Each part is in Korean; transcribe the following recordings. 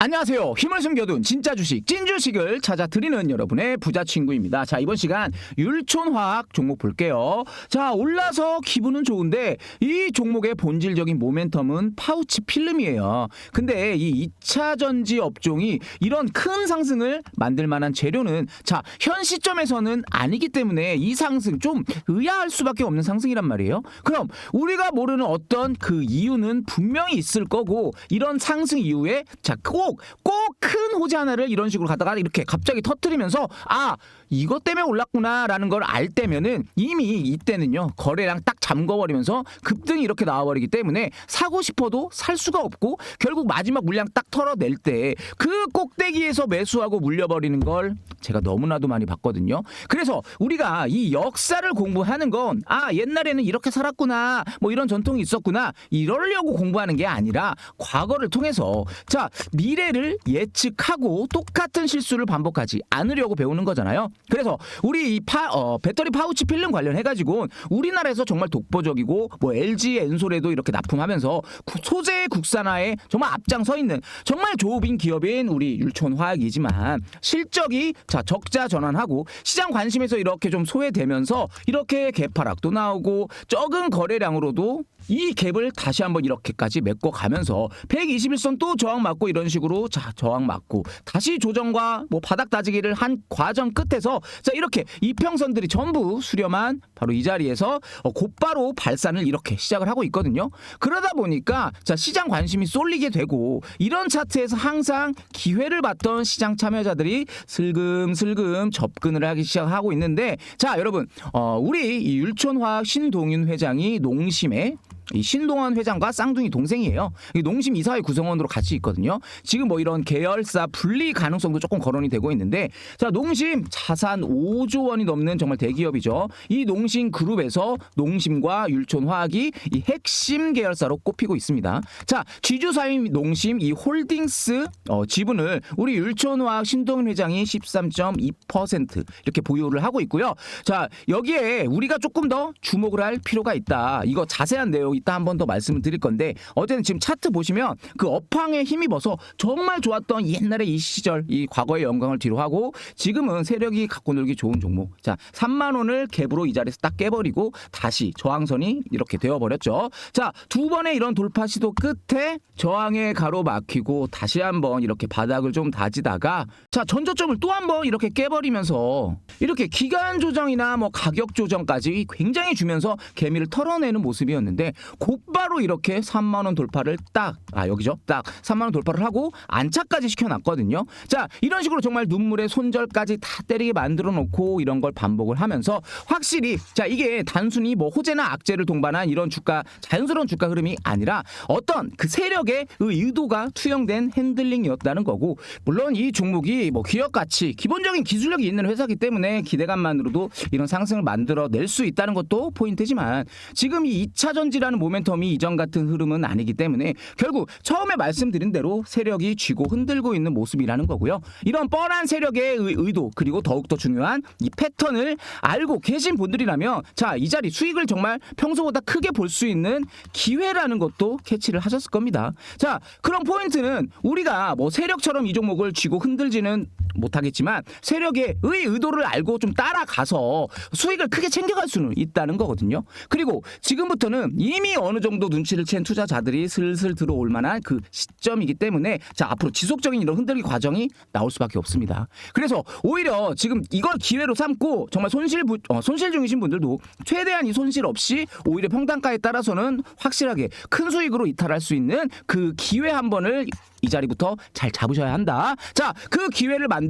안녕하세요. 힘을 숨겨둔 진짜 주식, 찐 주식을 찾아드리는 여러분의 부자 친구입니다. 자, 이번 시간 율촌화학 종목 볼게요. 자, 올라서 기분은 좋은데 이 종목의 본질적인 모멘텀은 파우치 필름이에요. 근데 이 2차 전지 업종이 이런 큰 상승을 만들 만한 재료는 자, 현 시점에서는 아니기 때문에 이 상승 좀 의아할 수밖에 없는 상승이란 말이에요. 그럼 우리가 모르는 어떤 그 이유는 분명히 있을 거고 이런 상승 이후에 자, 꼭꼭 큰 호재 하나를 이런 식으로 가다가 이렇게 갑자기 터뜨리면서 아 이것 때문에 올랐구나라는 걸 알 때면은 이미 이때는요 거래량 딱 잠궈버리면서 급등이 이렇게 나와버리기 때문에 사고 싶어도 살 수가 없고 결국 마지막 물량 딱 털어낼 때 그 꼭대기에서 매수하고 물려버리는 걸 제가 너무나도 많이 봤거든요. 그래서 우리가 이 역사를 공부하는 건 아 옛날에는 이렇게 살았구나 뭐 이런 전통이 있었구나 이러려고 공부하는 게 아니라 과거를 통해서 자 미래를 예측하고 똑같은 실수를 반복하지 않으려고 배우는 거잖아요. 그래서 우리 이 파, 어, 배터리 파우치 필름 관련해 가지고 우리나라에서 정말 독보적이고 뭐 LG 엔솔에도 이렇게 납품하면서 구- 소재 국산화에 정말 앞장서 있는 정말 조업인 기업인 우리 율촌화학이지만 실적이 자 적자 전환하고 시장 관심에서 이렇게 좀 소외되면서 이렇게 개파락도 나오고 적은 거래량으로도 이 갭을 다시 한번 이렇게까지 메꿔 가면서 121선 또 저항 맞고 이런 식으로 자 저항 맞고 다시 조정과 뭐 바닥 다지기를 한 과정 끝에서 자 이렇게 이평선들이 전부 수렴한 바로 이 자리에서 어, 곧바로 발산을 이렇게 시작을 하고 있거든요. 그러다 보니까 자 시장 관심이 쏠리게 되고 이런 차트에서 항상 기회를 봤던 시장 참여자들이 슬금슬금 접근을 하기 시작하고 있는데 자 여러분 어, 우리 이 율촌화학 신동윤 회장이 농심에 이 신동환 회장과 쌍둥이 동생이에요. 이 농심 이사회 구성원으로 같이 있거든요. 지금 뭐 이런 계열사 분리 가능성도 조금 거론이 되고 있는데 자 농심 자산 5조 원이 넘는 정말 대기업이죠. 이 농심 그룹에서 농심과 율촌화학이 이 핵심 계열사로 꼽히고 있습니다. 자 지주사인 농심 이 홀딩스 어, 지분을 우리 율촌화학 신동현 회장이 13.2% 이렇게 보유를 하고 있고요. 자 여기에 우리가 조금 더 주목을 할 필요가 있다. 이거 자세한 내용 이따 한 번 더 말씀을 드릴 건데 어제는 지금 차트 보시면 그 업황에 힘입어서 정말 좋았던 옛날의 이 시절 이 과거의 영광을 뒤로 하고 지금은 세력이 갖고 놀기 좋은 종목. 자 3만 원을 갭으로 이 자리에서 딱 깨버리고 다시 저항선이 이렇게 되어버렸죠. 자 두 번의 이런 돌파 시도 끝에 저항에 가로막히고 다시 한번 이렇게 바닥을 좀 다지다가 자 전저점을 또 한번 이렇게 깨버리면서 이렇게 기간 조정이나 뭐 가격 조정까지 굉장히 주면서 개미를 털어내는 모습이었는데 곧바로 이렇게 3만 원 돌파를 딱 아 여기죠? 딱 3만 원 돌파를 하고 안착까지 시켜놨거든요. 자 이런 식으로 정말 눈물의 손절까지 다 때리게 만들어 놓고 이런 걸 반복을 하면서 확실히 자 이게 단순히 뭐 호재나 악재를 동반한 이런 주가 자연스러운 주가 흐름이 아니라 어떤 그 세력의 의- 의도가 투영된 핸들링이었다는 거고 물론 이 종목이 뭐 기업 가치 기본적인 기술력이 있는 회사기 때문에 기대감만으로도 이런 상승을 만들어 낼 수 있다는 것도 포인트지만 지금 이 2차 전지라는 모멘텀이 이전 같은 흐름은 아니기 때문에 결국 처음에 말씀드린 대로 세력이 쥐고 흔들고 있는 모습이라는 거고요. 이런 뻔한 세력의 의- 의도 그리고 더욱더 중요한 이 패턴을 알고 계신 분들이라면 자 이 자리 수익을 정말 평소보다 크게 볼 수 있는 기회라는 것도 캐치를 하셨을 겁니다. 자 그런 포인트는 우리가 뭐 세력처럼 이 종목을 쥐고 흔들지는 못하겠지만 세력의 의 의도를 알고 좀 따라가서 수익을 크게 챙겨갈 수는 있다는 거거든요. 그리고 지금부터는 이미 어느 정도 눈치를 챈 투자자들이 슬슬 들어올 만한 그 시점이기 때문에 자 앞으로 지속적인 이런 흔들기 과정이 나올 수밖에 없습니다. 그래서 오히려 지금 이걸 기회로 삼고 정말 손실 부, 어, 손실 중이신 분들도 최대한 이 손실 없이 오히려 평단가에 따라서는 확실하게 큰 수익으로 이탈할 수 있는 그 기회 한 번을 이 자리부터 잘 잡으셔야 한다. 자, 그 기회를 만들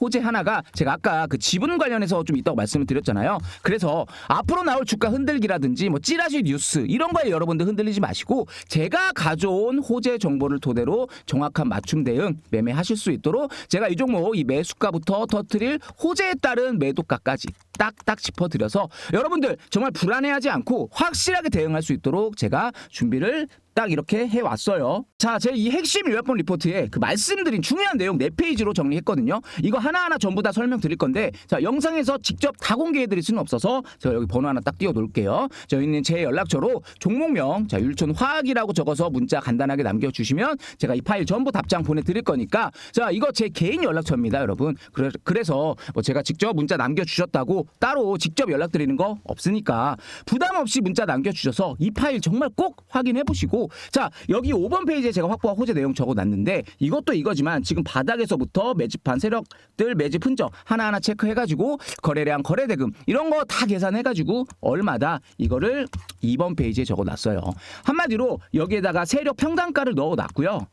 호재 하나가 제가 아까 그 지분 관련해서 좀 있다고 말씀을 드렸잖아요. 그래서 앞으로 나올 주가 흔들기라든지 뭐 찌라시 뉴스 이런 거에 여러분들 흔들리지 마시고 제가 가져온 호재 정보를 토대로 정확한 맞춤 대응 매매하실 수 있도록 제가 이 종목 이 매수가부터 터트릴 호재에 따른 매도가까지 딱딱 짚어드려서 여러분들 정말 불안해하지 않고 확실하게 대응할 수 있도록 제가 준비를 딱 이렇게 해왔어요. 자, 제 이 핵심 요약본 리포트에 그 말씀드린 중요한 내용 네 페이지로 정리했거든요. 이거 하나하나 전부 다 설명드릴 건데, 자, 영상에서 직접 다 공개해드릴 수는 없어서 제가 여기 번호 하나 딱 띄워 놓을게요. 저 있는 제 연락처로 종목명, 자, 율촌 화학이라고 적어서 문자 간단하게 남겨주시면 제가 이 파일 전부 답장 보내드릴 거니까, 자, 이거 제 개인 연락처입니다, 여러분. 그래, 그래서 뭐 제가 직접 문자 남겨주셨다고 따로 직접 연락드리는 거 없으니까 부담 없이 문자 남겨주셔서 이 파일 정말 꼭 확인해 보시고, 자, 여기 5번 페이지에 제가 확보한 호재 내용 적어놨는데 이것도 이거지만 지금 바닥에서부터 매집한 세력들 매집 흔적 하나하나 체크해가지고 거래량 거래대금 이런 거 다 계산해가지고 얼마다 이거를 2번 페이지에 적어놨어요. 한마디로 여기에다가 세력 평단가를 넣어놨고요.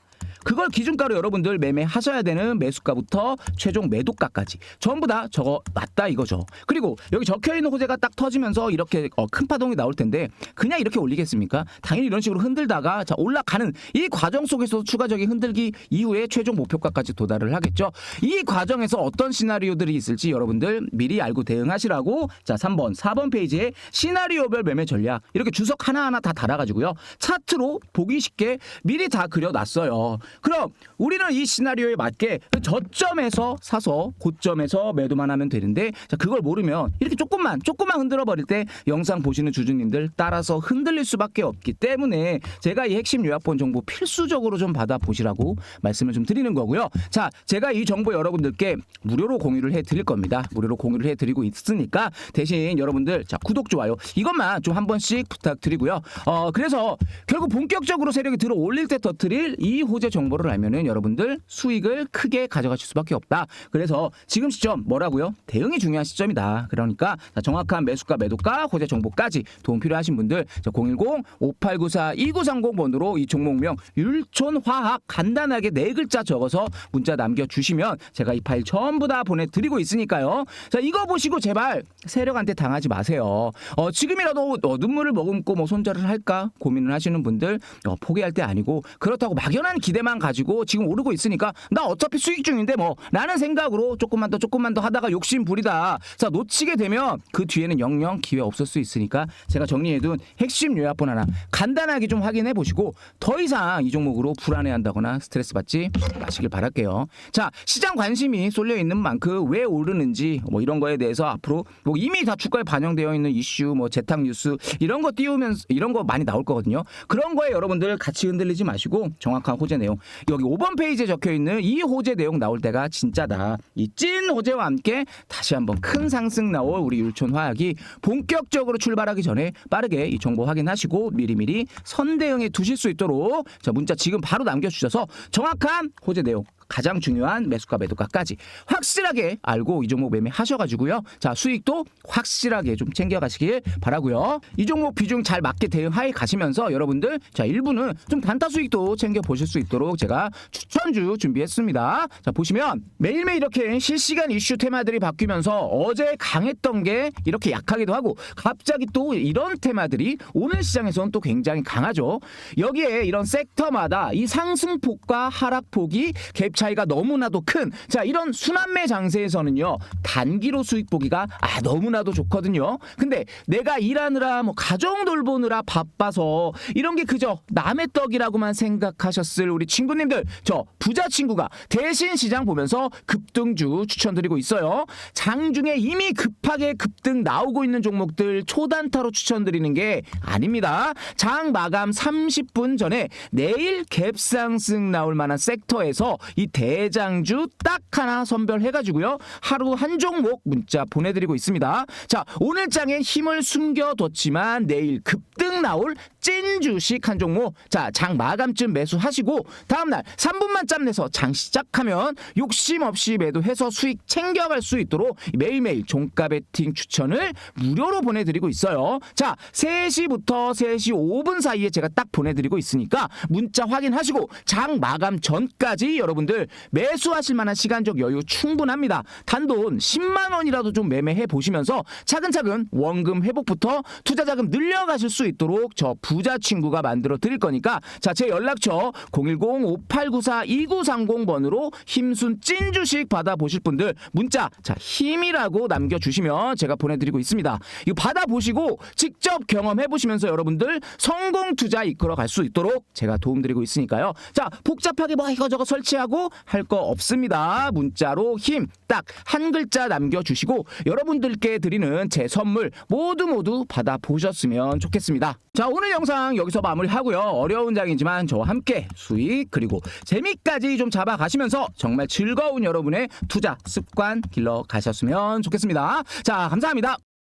그걸 기준가로 여러분들 매매하셔야 되는 매수가부터 최종 매도가까지 전부 다 적어 놨다 이거죠. 그리고 여기 적혀 있는 호재가 딱 터지면서 이렇게 어, 큰 파동이 나올 텐데 그냥 이렇게 올리겠습니까? 당연히 이런 식으로 흔들다가 자 올라가는 이 과정 속에서 추가적인 흔들기 이후에 최종 목표가까지 도달을 하겠죠. 이 과정에서 어떤 시나리오들이 있을지 여러분들 미리 알고 대응하시라고 자 3번, 4번 페이지에 시나리오별 매매 전략 이렇게 주석 하나하나 다 달아가지고요. 차트로 보기 쉽게 미리 다 그려놨어요. 그럼 우리는 이 시나리오에 맞게 그 저점에서 사서 고점에서 매도만 하면 되는데 자 그걸 모르면 이렇게 조금만 조금만 흔들어 버릴 때 영상 보시는 주주님들 따라서 흔들릴 수밖에 없기 때문에 제가 이 핵심 요약본 정보 필수적으로 좀 받아 보시라고 말씀을 좀 드리는 거고요. 자 제가 이 정보 여러분들께 무료로 공유를 해 드릴 겁니다. 무료로 공유를 해 드리고 있으니까 대신 여러분들 자 구독 좋아요 이것만 좀 한 번씩 부탁드리고요. 어 그래서 결국 본격적으로 세력이 들어 올릴 때 터트릴 이 호재 정보 를 알면은 여러분들 수익을 크게 가져가실 수밖에 없다. 그래서 지금 시점 뭐라고요? 대응이 중요한 시점이다. 그러니까 자, 정확한 매수가, 매도가, 호재 정보까지 도움 필요하신 분들 010-5894-2930 번호로 이 종목명 율촌화학 간단하게 네 글자 적어서 문자 남겨주시면 제가 이 파일 전부 다 보내드리고 있으니까요. 자 이거 보시고 제발 세력한테 당하지 마세요. 어, 지금이라도 어, 눈물을 머금고 뭐 손절을 할까 고민을 하시는 분들 어, 포기할 때 아니고 그렇다고 막연한 기대만 가지고 지금 오르고 있으니까 나 어차피 수익 중인데 뭐 라는 생각으로 조금만 더 조금만 더 하다가 욕심 부리다 자 놓치게 되면 그 뒤에는 영영 기회 없을 수 있으니까 제가 정리해둔 핵심 요약본 하나 간단하게 좀 확인해 보시고 더 이상 이 종목으로 불안해한다거나 스트레스 받지 마시길 바랄게요. 자 시장 관심이 쏠려 있는 만큼 왜 오르는지 뭐 이런 거에 대해서 앞으로 뭐 이미 다 주가에 반영되어 있는 이슈 뭐 재탕 뉴스 이런 거 띄우면서 이런 거 많이 나올 거거든요. 그런 거에 여러분들 같이 흔들리지 마시고 정확한 호재 내용 여기 5번 페이지에 적혀 있는 이 호재 내용 나올 때가 진짜다. 이 찐 호재와 함께 다시 한번 큰 상승 나올 우리 율촌 화학이 본격적으로 출발하기 전에 빠르게 이 정보 확인하시고 미리미리 선대응에 두실 수 있도록 자 문자 지금 바로 남겨주셔서 정확한 호재 내용 가장 중요한 매수가 매도가까지 확실하게 알고 이 종목 매매하셔가지고요. 자 수익도 확실하게 좀 챙겨가시길 바라고요. 이 종목 비중 잘 맞게 대응하에 가시면서 여러분들 자 일부는 좀 단타 수익도 챙겨 보실 수 있도록 제가 추천주 준비했습니다. 자 보시면 매일매일 이렇게 실시간 이슈 테마들이 바뀌면서 어제 강했던 게 이렇게 약하기도 하고 갑자기 또 이런 테마들이 오늘 시장에서는 또 굉장히 강하죠. 여기에 이런 섹터마다 이 상승폭과 하락폭이 갭 차이가 너무나도 큰 자 이런 순환매 장세에서는요 단기로 수익 보기가 아 너무나도 좋거든요. 근데 내가 일하느라 뭐 가정 돌보느라 바빠서 이런 게 그저 남의 떡이라고만 생각하셨을 우리 친구님들 저 부자 친구가 대신 시장 보면서 급등주 추천드리고 있어요. 장 중에 이미 급하게 급등 나오고 있는 종목들 초단타로 추천드리는 게 아닙니다. 장 마감 30분 전에 내일 갭상승 나올 만한 섹터에서 이 대장주 딱 하나 선별해가지고요. 하루 한 종목 문자 보내드리고 있습니다. 자, 오늘 장에 힘을 숨겨뒀지만 내일 급등 나올 찐 주식 한 종목. 자, 장 마감쯤 매수하시고 다음날 3분만 짬 내서 장 시작하면 욕심 없이 매도해서 수익 챙겨갈 수 있도록 매일매일 종가 베팅 추천을 무료로 보내드리고 있어요. 자, 3시부터 3시 5분 사이에 제가 딱 보내드리고 있으니까 문자 확인하시고 장 마감 전까지 여러분들 여러 분들 매수하실 만한 시간적 여유 충분합니다. 단돈 10만 원이라도 좀 매매해 보시면서 차근차근 원금 회복부터 투자 자금 늘려가실 수 있도록 저 부자 친구가 만들어 드릴 거니까 자 제 연락처 010-5894-2930번으로 힘순 찐 주식 받아 보실 분들 문자 자 힘이라고 남겨주시면 제가 보내드리고 있습니다. 이거 받아 보시고 직접 경험해 보시면서 여러분들 성공 투자 이끌어 갈 수 있도록 제가 도움드리고 있으니까요. 자 복잡하게 뭐 이거 저거 설치하 고 할 거 없습니다. 문자로 힘 딱 한 글자 남겨주시고 여러분들께 드리는 제 선물 모두 모두 받아 보셨으면 좋겠습니다. 자 오늘 영상 여기서 마무리하고요. 어려운 장이지만 저와 함께 수익 그리고 재미까지 좀 잡아가시면서 정말 즐거운 여러분의 투자 습관 길러 가셨으면 좋겠습니다. 자 감사합니다.